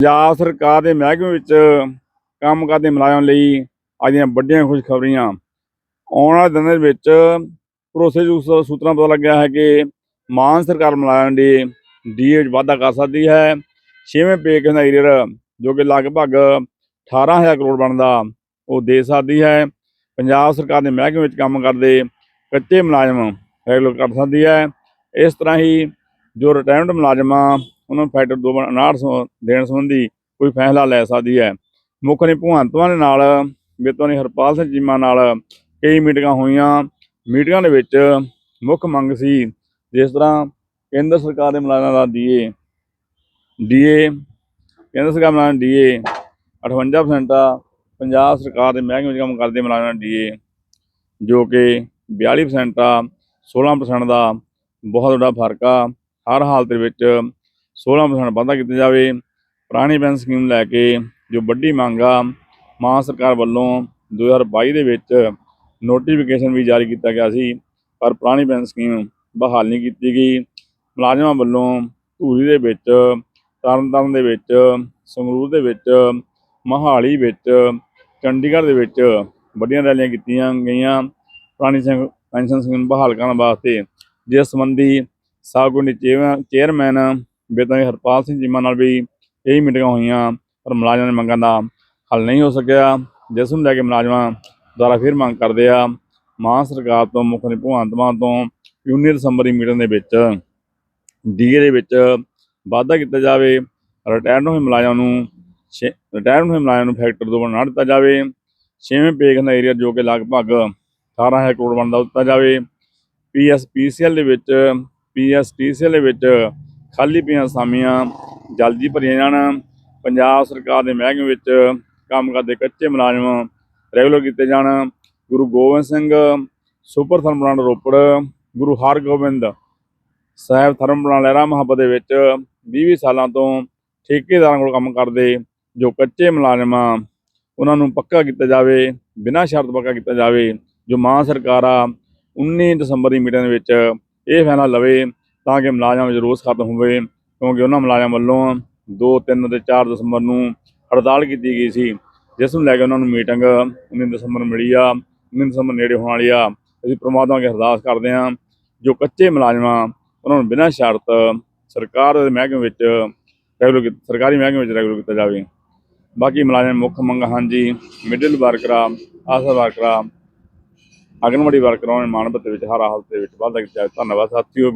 ਪੰਜਾਬ ਸਰਕਾਰ ਦੇ ਮਹਿਕਮੇ ਵਿੱਚ ਕੰਮ ਕਰਦੇ ਮੁਲਾਜ਼ਮਾਂ ਲਈ ਅੱਜ ਦੀਆਂ ਵੱਡੀਆਂ ਖੁਸ਼ਖਬਰੀਆਂ। ਆਉਣ ਵਾਲੇ ਦਿਨਾਂ ਦੇ ਵਿੱਚ ਭਰੋਸੇਯੋਗ ਸੂਤਰਾਂ ਪਤਾ ਲੱਗਿਆ ਹੈ ਕਿ ਮਾਨ ਸਰਕਾਰ ਮੁਲਾਜ਼ਮਾਂ ਦੀ ਡੀਏ ਵਿੱਚ ਵਾਧਾ ਕਰ ਸਕਦੀ ਹੈ। ਛੇਵੇਂ ਪੇ ਦਾ ਏਰੀਅਰ ਜੋ ਕਿ ਲਗਭਗ 18000 ਕਰੋੜ ਬਣਦਾ, ਉਹ ਦੇ ਸਕਦੀ ਹੈ। ਪੰਜਾਬ ਸਰਕਾਰ ਦੇ ਮਹਿਕਮੇ ਵਿੱਚ ਕੰਮ ਕਰਦੇ ਕੱਚੇ ਮੁਲਾਜ਼ਮ ਰੈਗੂਲਰ ਕਰ ਸਕਦੀ ਹੈ। ਇਸ ਤਰ੍ਹਾਂ ਹੀ ਜੋ ਰਿਟਾਇਰਡ ਮੁਲਾਜ਼ਮਾਂ ਉਹਨਾਂ ਨੂੰ ਫੈਕਟਰ 259 ਸੌ ਦੇਣ ਸੰਬੰਧੀ ਕੋਈ ਫੈਸਲਾ ਲੈ ਸਕਦੀ ਹੈ। ਮੁੱਖ ਨੇ ਭਗਵੰਤ ਦੇ ਨਾਲ ਬੇਤੋਂ ਹਰਪਾਲ ਸਿੰਘ ਚੀਮਾ ਨਾਲ ਕਈ ਮੀਟਿੰਗਾਂ ਹੋਈਆਂ। ਮੀਟਿੰਗਾਂ ਦੇ ਵਿੱਚ ਮੁੱਖ ਮੰਗ ਸੀ ਜਿਸ ਤਰ੍ਹਾਂ ਕੇਂਦਰ ਸਰਕਾਰ ਦੇ ਮੁਲਾਜ਼ਮਾਂ ਦਾ ਡੀਏ ਡੀਏ, ਕੇਂਦਰ ਸਰਕਾਰ ਮੁਲਾਜ਼ਮਾਂ ਦਾ ਡੀਏ 58% ਆ, ਪੰਜਾਬ ਸਰਕਾਰ ਦੇ ਮਹਿਕਮੇ ਵਿੱਚ ਕੰਮ ਕਰਦੇ ਮੁਲਾਜ਼ਮਾਂ ਦਾ ਡੀਏ, ਜੋ ਕਿ 42% ਆ 16% ਦਾ ਬਹੁਤ ਵੱਡਾ ਫ਼ਰਕ ਆ। ਹਰ ਹਾਲਤ ਦੇ ਵਿੱਚ 16% ਵਾਧਾ ਕੀਤਾ ਜਾਵੇ। ਪੁਰਾਣੀ ਪੈਨਸ਼ਨ ਸਕੀਮ ਲੈ ਕੇ ਜੋ ਵੱਡੀ ਮੰਗ ਆ ਮਾਨ ਸਰਕਾਰ ਵੱਲੋਂ 2022 ਦੇ ਵਿੱਚ ਨੋਟੀਫਿਕੇਸ਼ਨ ਵੀ ਜਾਰੀ ਕੀਤਾ ਗਿਆ ਸੀ, ਪਰ ਪੁਰਾਣੀ ਪੈਨਸ਼ਨ ਸਕੀਮ ਬਹਾਲ ਨਹੀਂ ਕੀਤੀ ਗਈ। ਮੁਲਾਜ਼ਮਾਂ ਵੱਲੋਂ ਧੂਰੀ ਦੇ ਵਿੱਚ, ਤਰਨਤਾਰਨ ਦੇ ਵਿੱਚ, ਸੰਗਰੂਰ ਦੇ ਵਿੱਚ, ਮਹਾਲੀ ਵਿੱਚ, ਚੰਡੀਗੜ੍ਹ ਦੇ ਵਿੱਚ ਵੱਡੀਆਂ ਰੈਲੀਆਂ ਕੀਤੀਆਂ ਗਈਆਂ। ਪੁਰਾਣੀ ਪੈਨਸ਼ਨ ਸਕੀਮ ਬਹਾਲ ਕਰਨ ਵਾਸਤੇ ਜਿਸ ਸੰਬੰਧੀ ਸਾਗੁੰਡੀ ਚੇਅਰਮੈਨ ਬੇਤਾਂ ਹਰਪਾਲ ਸਿੰਘ ਚੀਮਾ ਨਾਲ ਵੀ ਇਹੀ ਮੀਟਿੰਗਾਂ ਹੋਈਆਂ, ਪਰ ਮੁਲਾਜ਼ਮਾਂ ਦੇ ਮੰਗਾਂ ਦਾ ਹੱਲ ਨਹੀਂ ਹੋ ਸਕਿਆ। ਜਿਸ ਨੂੰ ਲੈ ਕੇ ਮੁਲਾਜ਼ਮਾਂ ਦੁਆਰਾ ਫਿਰ ਮੰਗ ਕਰਦੇ ਆ, ਮਾਨ ਸਰਕਾਰ ਤੋਂ, ਮੁੱਖ ਮੰਤਰੀ ਭਗਵੰਤ ਮਾਨ ਤੋਂ 19 ਦਸੰਬਰ ਦੀ ਮੀਟਿੰਗ ਦੇ ਵਿੱਚ, ਡੀਏ ਦੇ ਵਿੱਚ ਵਾਧਾ ਕੀਤਾ ਜਾਵੇ, ਰਿਟਾਇਰਡ ਹੋਏ ਮੁਲਾਜ਼ਮਾਂ ਨੂੰ ਰਿਟਾਇਰਡ ਹੋਏ ਮੁਲਾਜ਼ਮਾਂ ਨੂੰ ਫੈਕਟਰ ਤੋਂ ਬਣਾ ਦਿੱਤਾ ਜਾਵੇ। ਛੇਵੇਂ ਪੇਗ ਏਰੀਆ ਜੋ ਕਿ ਲਗਭਗ 18000 ਕਰੋੜ ਬਣਦਾ ਦਿੱਤਾ ਜਾਵੇ। ਪੀਐਸਪੀਸੀਐਲ ਦੇ ਵਿੱਚ ਪੀਐਸਟੀਸੀਐਲ ਦੇ ਵਿੱਚ ਖਾਲੀ ਪਈਆਂ ਅਸਾਮੀਆਂ ਜਲਦੀ ਭਰੀਆਂ ਜਾਣ। ਪੰਜਾਬ ਸਰਕਾਰ ਦੇ ਮਹਿਕਮੇ ਵਿੱਚ ਕੰਮ ਕਰਦੇ ਕੱਚੇ ਮੁਲਾਜ਼ਮ ਰੈਗੂਲਰ ਕੀਤੇ ਜਾਣ। Guru Gobind Singh super thermal Ropar, Guru Hargobind Sahib thermal plant Lehra Mohabbat ਦੇ ਵਿੱਚ 20 ਸਾਲਾਂ ਤੋਂ ਠੇਕੇਦਾਰਾਂ ਕੋਲ ਕੰਮ ਕਰਦੇ ਜੋ ਕੱਚੇ ਮੁਲਾਜ਼ਮ ਆ, ਉਹਨਾਂ ਨੂੰ ਪੱਕਾ ਕੀਤਾ ਜਾਵੇ, ਬਿਨਾਂ ਸ਼ਰਤ ਪੱਕਾ ਕੀਤਾ ਜਾਵੇ, ਜੋ ਮਾਂ ਸਰਕਾਰ ਆ 19 ਦਸੰਬਰ ਦੀ ਮੀਟਿੰਗ ਦੇ ਵਿੱਚ ਇਹ ਫੈਸਲਾ ਲਵੇ ਤਾਂ ਕਿ ਮੁਲਾਜ਼ਮਾਂ ਵਿੱਚ ਰੋਸ ਖਤਮ ਹੋਵੇ, ਕਿਉਂਕਿ ਉਹਨਾਂ ਮੁਲਾਜ਼ਮਾਂ ਵੱਲੋਂ 2 3 ਤੇ 4 ਦਸੰਬਰ ਨੂੰ ਹੜਤਾਲ ਕੀਤੀ ਗਈ ਸੀ, ਜਿਸ ਨੂੰ ਲੈ ਕੇ ਉਹਨਾਂ ਨੂੰ ਮੀਟਿੰਗ 19 ਦਸੰਬਰ ਨੂੰ ਮਿਲੀ ਆ 19 ਦਸੰਬਰ ਨੇੜੇ ਹੋਣ ਵਾਲੀ ਆ। ਅਸੀਂ ਪ੍ਰਮਾਤਮਾ ਅੱਗੇ ਅਰਦਾਸ ਕਰਦੇ ਹਾਂ, ਜੋ ਕੱਚੇ ਮੁਲਾਜ਼ਮਾਂ, ਉਹਨਾਂ ਨੂੰ ਬਿਨਾਂ ਸ਼ਰਤ ਸਰਕਾਰ ਦੇ ਮਹਿਕਮੇ ਵਿੱਚ ਰੈਗੂਲਰ ਸਰਕਾਰੀ ਮਹਿਕਮੇ ਵਿੱਚ ਰੈਗੂਲਰ ਕੀਤਾ ਜਾਵੇ। ਬਾਕੀ ਮੁਲਾਜ਼ਮ ਮੁੱਖ ਮੰਗ ਹਨ ਜੀ ਮਿਡਲ ਵਰਕਰਾਂ ਆਸਾ ਵਰਕਰਾਂ ਆਂਗਣਵਾੜੀ ਵਰਕਰਾਂ ਨੇ ਮਾਨਵਤ ਵਿੱਚ ਹਰ ਹਾਲਤ ਦੇ ਵਿੱਚ ਵਾਧਾ ਕੀਤਾ ਧੰਨਵਾਦ ਸਾਥੀਓ